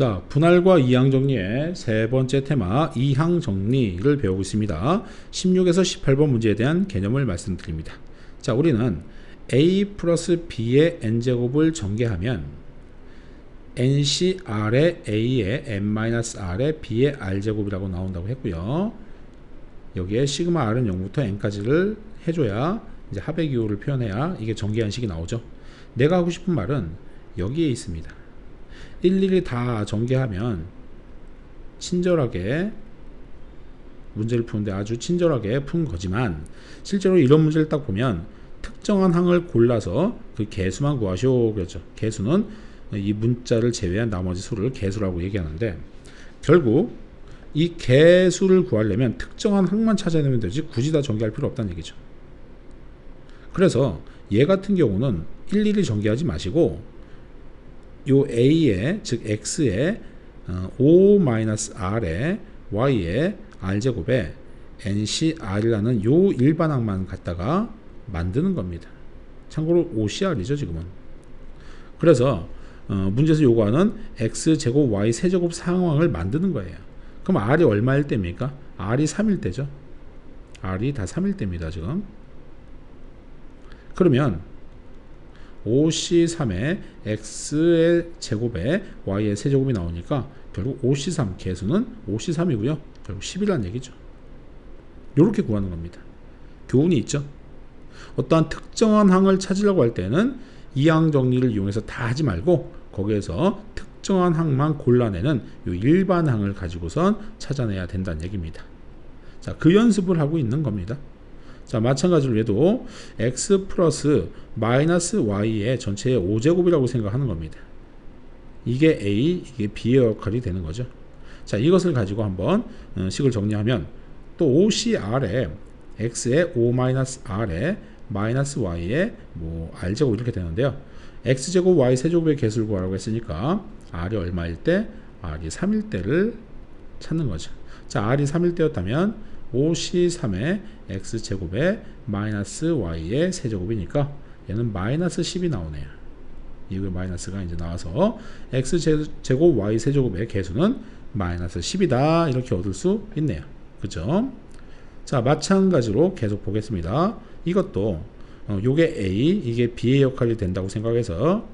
자, 분할과 이항 정리의 세 번째 테마 이항 정리를 배우고 있습니다. 16에서 18번 문제에 대한 개념을 말씀드립니다. 자, 우리는 a 플러스 b의 n제곱을 전개하면 ncr의 a의 n-r의 b의 r제곱이라고 나온다고 했고요. 여기에 시그마 r은 0부터 n까지를 해줘야 이제 합의 기호를 표현해야 이게 전개한 식이 나오죠. 내가 하고 싶은 말은 여기에 있습니다. 일일이 다 전개하면 친절하게 문제를 푸는데 아주 친절하게 푼 거지만 실제로 이런 문제를 딱 보면 특정한 항을 골라서 그 개수만 구하시오 그랬죠. 개수는 이 문자를 제외한 나머지 수를 개수라고 얘기하는데 결국 이 개수를 구하려면 특정한 항만 찾아내면 되지 굳이 다 전개할 필요 없다는 얘기죠. 그래서 얘 같은 경우는 일일이 전개하지 마시고 요 a의 즉 x의 어, 5-r의 y의 r제곱에 ncr이라는 요 일반항만 갖다가 만드는 겁니다. 참고로 OCR이죠 지금은. 그래서 어, 문제에서 요구하는 x제곱 y 세제곱 상황을 만드는 거예요. 그럼 r이 얼마일 때입니까? r이 3일 때죠. r이 다 3일 때입니다 지금. 그러면 5C3에 x의 제곱에 y의 세제곱이 나오니까 결국 5C3 개수는 5C3이고요. 결국 10이라는 얘기죠. 이렇게 구하는 겁니다. 교훈이 있죠. 어떠한 특정한 항을 찾으려고 할 때는 이항 정리를 이용해서 다 하지 말고 거기에서 특정한 항만 골라내는 이 일반 항을 가지고선 찾아내야 된다는 얘기입니다. 자, 그 연습을 하고 있는 겁니다. 자, 마찬가지로 얘도 x 플러스 마이너스 y의 전체의 5제곱이라고 생각하는 겁니다. 이게 a, 이게 b의 역할이 되는 거죠. 자, 이것을 가지고 한번 어, 식을 정리하면 또 OCR에 x의 5-r에 마이너스 y의 뭐 r제곱 이렇게 되는데요. x제곱 y 세제곱의 개수를 구하라고 했으니까 r이 얼마일 때? r이 3일 때를 찾는 거죠. 자, r이 3일 때였다면 5c3의 x제곱에 마이너스 y의 세제곱이니까 얘는 마이너스 10이 나오네요. 이거 마이너스가 이제 나와서 x제곱 y 세제곱의 개수는 마이너스 10이다 이렇게 얻을 수 있네요. 그죠? 자 마찬가지로 계속 보겠습니다. 이것도 어, 요게 a 이게 b의 역할이 된다고 생각해서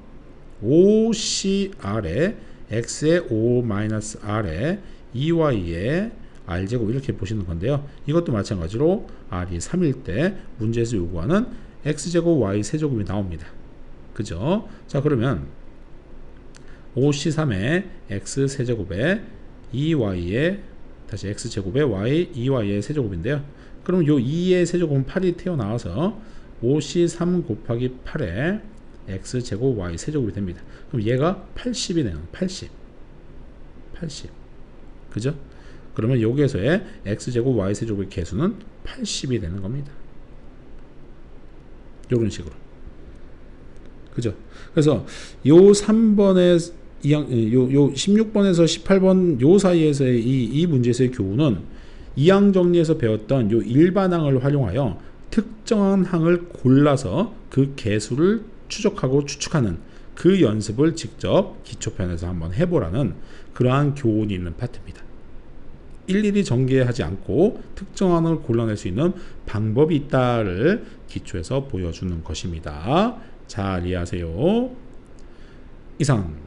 5cr에 x의 5-r에 2y의 r제곱 이렇게 보시는 건데요. 이것도 마찬가지로 r이 3일 때 문제에서 요구하는 x제곱 y 세제곱이 나옵니다. 그죠? 자 그러면 5c3의 x 세제곱에 2y의 다시 x제곱에 y 2y의 세제곱인데요. 그럼 요 2의 세제곱은 8이 태어나와서 5c3 곱하기 8에 x제곱 y 세제곱이 됩니다. 그럼 얘가 80이네요. 80. 80. 그죠? 그러면 여기에서의 x제곱 y세제곱의 개수는 80이 되는 겁니다. 이런 식으로. 그죠? 그래서 요 3번에 요, 요 16번에서 18번 요 사이에서의 이, 이 문제에서의 교훈은 이항 정리에서 배웠던 요 일반항을 활용하여 특정한 항을 골라서 그 개수를 추적하고 추측하는 그 연습을 직접 기초편에서 한번 해보라는 그러한 교훈이 있는 파트입니다. 일일이 전개하지 않고 특정한을 골라낼 수 있는 방법이 있다를 기초에서 보여주는 것입니다. 잘 이해하세요. 이상